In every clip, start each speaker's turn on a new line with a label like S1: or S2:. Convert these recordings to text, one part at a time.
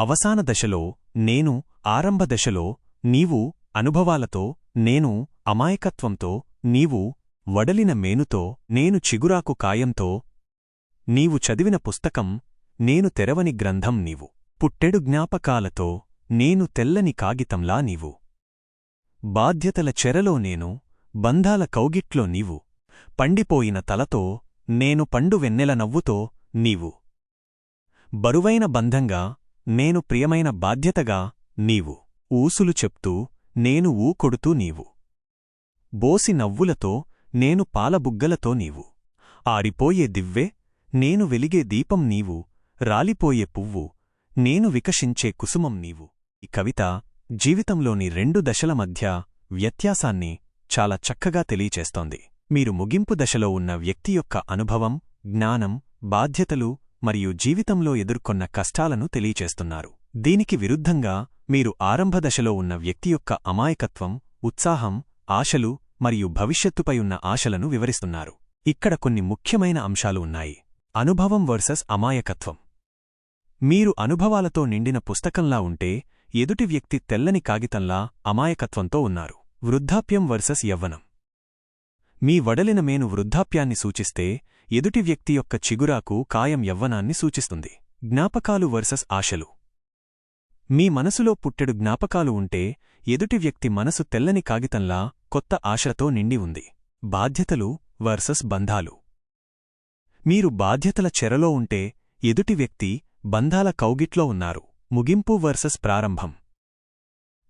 S1: అవసాన దశలో నేను ఆరంభ దశలో నీవు అనుభవాలతో నేను అమాయకత్వంతో నీవు వడలిన మేనుతో నేను చిగురాకు కాయంతో నీవు చదివిన పుస్తకం నేను తెరవని గ్రంథం నీవు. పుట్టెడు జ్ఞాపకాలతో నేను తెల్లని కాగితంలా నీవు. బాధ్యతల చెరలో నేను బంధాల కౌగిట్లో నీవు. పండిపోయిన తలతో నేను పండు వెన్నెల నవ్వుతో నీవు. బరువైన బంధంగా నేను ప్రియమైన బాధ్యతగా నీవు ఊసులు చెప్తూ నేను ఊకొడుతూ నీవు. బోసి నవ్వులతో నేను పాలబుగ్గలతో నీవు. ఆరిపోయే దివ్వె నేను వెలిగే దీపం నీవు. రాలిపోయే పువ్వు నేను వికసించే కుసుమం నీవు. ఈ కవిత జీవితంలోని రెండు దశల మధ్య వ్యత్యాసాన్ని చాలా చక్కగా తెలియచేస్తోంది. మీరు ముగింపు దశలో ఉన్న వ్యక్తి యొక్క అనుభవం జ్ఞానం బాధ్యతలు మరియు జీవితంలో ఎదుర్కొన్న కష్టాలను తెలియచేస్తున్నారు. దీనికి విరుద్ధంగా మీరు ఆరంభ దశలో ఉన్న వ్యక్తి యొక్క అమాయకత్వం ఉత్సాహం ఆశలు మరియు భవిష్యత్తుపై ఉన్న ఆశలను వివరిస్తున్నారు. ఇక్కడ కొన్ని ముఖ్యమైన అంశాలు ఉన్నాయి. అనుభవం వర్సెస్ అమాయకత్వం. మీరు అనుభవాలతో నిండిన పుస్తకంలా ఉంటే ఎదుటి వ్యక్తి తెల్లని కాగితంలా అమాయకత్వంతో ఉన్నారు. వృద్ధాప్యం వర్సెస్ యవ్వనం. మీ వడలిన మేను వృద్ధాప్యాన్ని సూచిస్తే ఎదుటి వ్యక్తి యొక్క చిగురాకు కాయం యవ్వనాన్ని సూచిస్తుంది. జ్ఞాపకాలు వర్సెస్ ఆశలు. మీ మనసులో పుట్టెడు జ్ఞాపకాలు ఉంటే ఎదుటి వ్యక్తి మనసు తెల్లని కాగితంలా కొత్త ఆశతో నిండి ఉంది. బాధ్యతలు వర్సెస్ బంధాలు. మీరు బాధ్యతల చెరలో ఉంటే ఎదుటి వ్యక్తి బంధాల కౌగిట్లో ఉన్నారు. ముగింపు వర్సెస్ ప్రారంభం.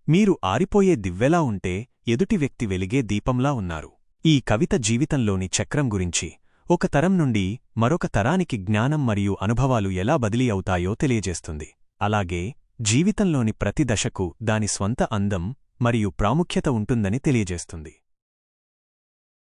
S1: మీరు ఆరిపోయే దివ్వెలా ఉంటే ఎదుటి వ్యక్తి వెలిగే దీపంలా ఉన్నారు. ఈ కవిత జీవితంలోని చక్రం గురించి. ఒక తరం నుండి మరొక తరానికి జ్ఞానం మరియు అనుభవాలు ఎలా బదిలీ అవుతాయో తెలియజేస్తుంది. అలాగే జీవితంలోని ప్రతి దశకు దాని స్వంత అందం మరియు ప్రాముఖ్యత ఉంటుందని తెలియజేస్తుంది.